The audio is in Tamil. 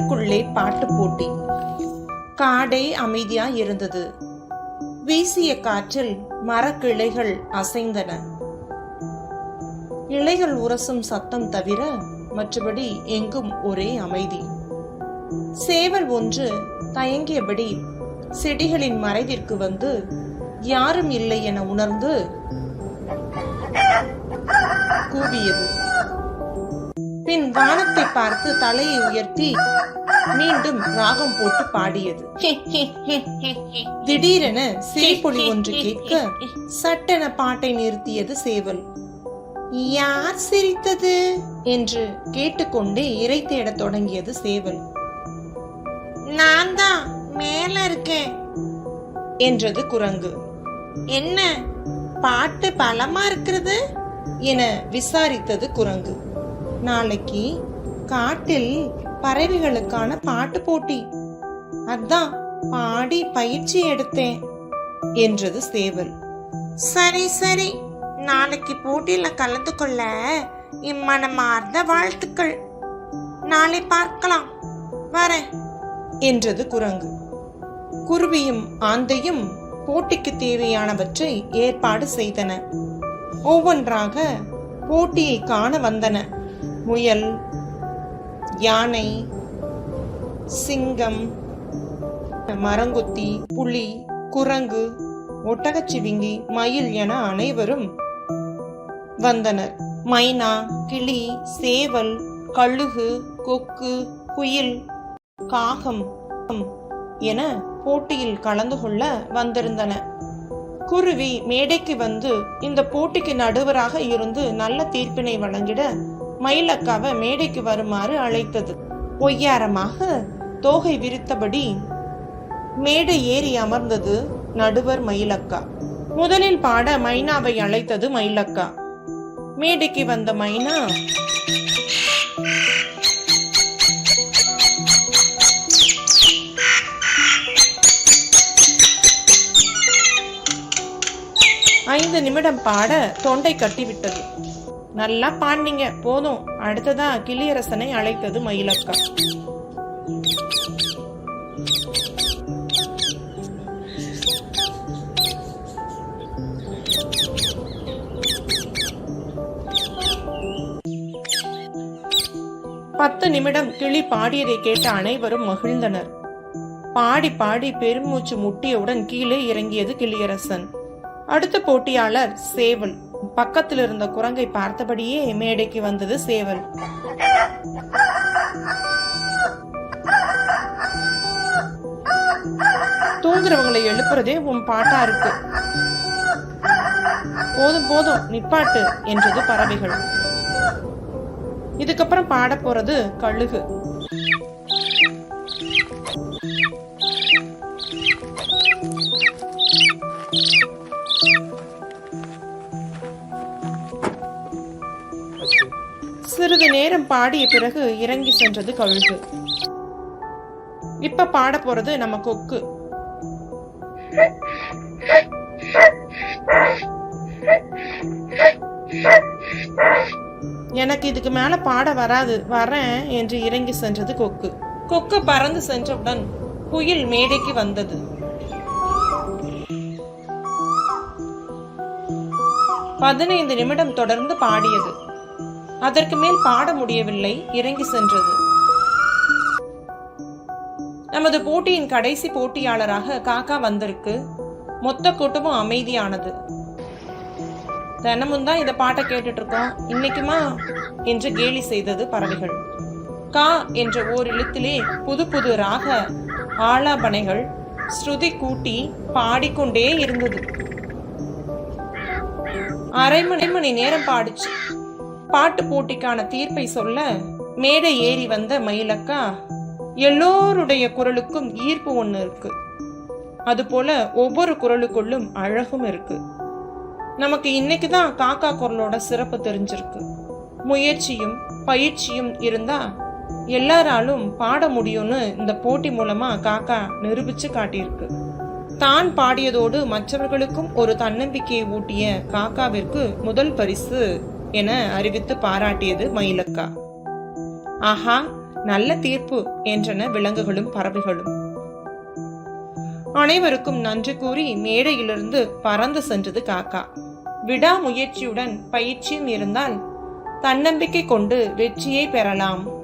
வீட்டுக்குள்ளே பாட்டு போட்டி. காடே அமைதியா இருந்தது. வீசிய காற்றில் மரக்கிளைகள் அசைந்தன. இலைகள் உரசும் சத்தம் தவிர மற்றபடி எங்கும் ஒரே அமைதி. சேவல் ஒன்று தயங்கியபடி செடிகளின் மறைவிற்கு வந்து யாரும் இல்லை என உணர்ந்து கூவியது. பின் வானத்தை பார்த்து தலையை உயர்த்தி மீண்டும் ராகம் போட்டு பாடியது. திடீரென சிரிப்பொலி ஒன்று கேட்க சட்டென பாட்டை நிறுத்தியது சேவல். யார் சிரித்தது? என்று கேட்டுக்கொண்டே இறை தேடத் தொடங்கியது சேவல். நான் தான் மேல இருக்கேன் என்றது குரங்கு. என்ன பாட்டு பலமா இருக்கிறது? என விசாரித்தது குரங்கு. நாளைக்கு காட்டில் பறவைகளுக்கான பாட்டு போட்டி. அதான் பாடி பயிற்சி எடுத்தேன் என்றது சேவல். சரி சரி நாளைக்கு போட்டியில கலந்து கொள்ள இம்மனமார்ந்த வாழ்த்துக்கள். நாளை பார்க்கலாம் வரேன் என்றது குரங்கு. குருவியும் ஆந்தையும் போட்டிக்கு தேவையானவற்றை ஏற்பாடு செய்தன. ஒவ்வொன்றாக போட்டியை காண வந்தன. முயல் யானை சிங்கம் மரங்கொத்தி புலி குரங்கு ஒட்டகச்சிவிங்கி மயில் என அனைவரும் வந்தனர். மைனா கிளி சேவல் கழுகு கொக்கு குயில் காகம் என போட்டியில் கலந்து கொள்ள வந்திருந்தன. குருவி மேடைக்கு வந்து இந்த போட்டிக்கு நடுவராக இருந்து நல்ல தீர்ப்பினை வழங்கிட மயிலக்காவை மேடைக்கு வருமாறு அழைத்தது. ஒய்யாரமாக தோகை விரித்தபடி மேடை ஏறி அமர்ந்தது நடுவர் மயிலக்கா. முதலில் பாட மைனாவை அழைத்தது மயிலக்கா. மேடைக்கு வந்த மைனா ஐந்து நிமிடம் பாட தொண்டை கட்டிவிட்டது. நல்லா பாடினீங்க போதும். அடுத்ததா கிளியரசனை அழைத்தது மயிலக்கா. பத்து நிமிடம் கிளி பாடியதை கேட்ட அனைவரும் மகிழ்ந்தனர். பாடி பாடி பெருமூச்சு முட்டியவுடன் கீழே இறங்கியது கிளியரசன். அடுத்த போட்டியாளர் சேவல். பக்கத்தில் இருந்த குரங்கை பார்த்தபடியே மேடைக்கு வந்தது சேவல். தூங்குறவங்களை எழுப்புறதே உன் பாட்டா இருக்கு போதும் போதும் நிப்பாட்டு என்றது பறவைகள். இதுக்கப்புறம் பாட போறது கழுகு. சிறிது நேரம் பாடிய பிறகு இறங்கி சென்றது கழுகு இப்ப பாட போறது நம்ம கொக்கு. எனக்கு இதுக்கு மேல பாட வராது வரேன் என்று இறங்கி சென்றது கொக்கு. கொக்கு பறந்து சென்றவுடன் குயில் மேடைக்கு வந்தது. பதினைந்து நிமிடம் தொடர்ந்து பாடியது. அதற்கு மேல் பாட முடியவில்லை இறங்கி சென்றது. நமது போட்டியின் கடைசி போட்டியாளராக காக்கா வந்திருக்கு. மொத்த கூட்டமும் அமைதியானது. தினமும் தான் இந்த பாட்டை கேட்டுட்டு இருக்கோம் இன்னைக்குமா? என்று கேலி செய்தது பறவைகள். கா என்ற ஓர் எழுத்திலே புது புது ராக ஆலாபனைகள் ஸ்ருதி கூட்டி பாடிக்கொண்டே இருந்தது. அரை மணி மணி நேரம் பாடிச்சு. பாட்டு போட்டிக்கான தீர்ப்பை சொல்ல மேடை ஏறி வந்த மயிலக்கா எல்லோருடைய குரலுக்கும் ஈர்ப்பு ஒன்று இருக்கு. அதுபோல ஒவ்வொரு குரலுக்குள்ளும் அழகும் இருக்கு. நமக்கு இன்னைக்கு தான் காக்கா குரலோட சிறப்பு தெரிஞ்சிருக்கு. முயற்சியும் பயிற்சியும் இருந்தா எல்லாராலும் பாட முடியும்னு இந்த போட்டி மூலமா காக்கா நிரூபிச்சு காட்டியிருக்கு. தான் பாடியதோடு மற்றவர்களுக்கும் ஒரு தன்னம்பிக்கையை ஊட்டிய காக்காவிற்கு முதல் பரிசு என அறிவித்து பாராட்டியது மயிலக்கா. ஆஹா நல்ல தீர்ப்பு என்றன விலங்குகளும் பறவைகளும். அனைவருக்கும் நன்றி கூறி மேடையிலிருந்து பறந்து சென்றது காக்கா. விடாமுயற்சியுடன் பயிற்சியும் இருந்தால் தன்னம்பிக்கை கொண்டு வெற்றியை பெறலாம்.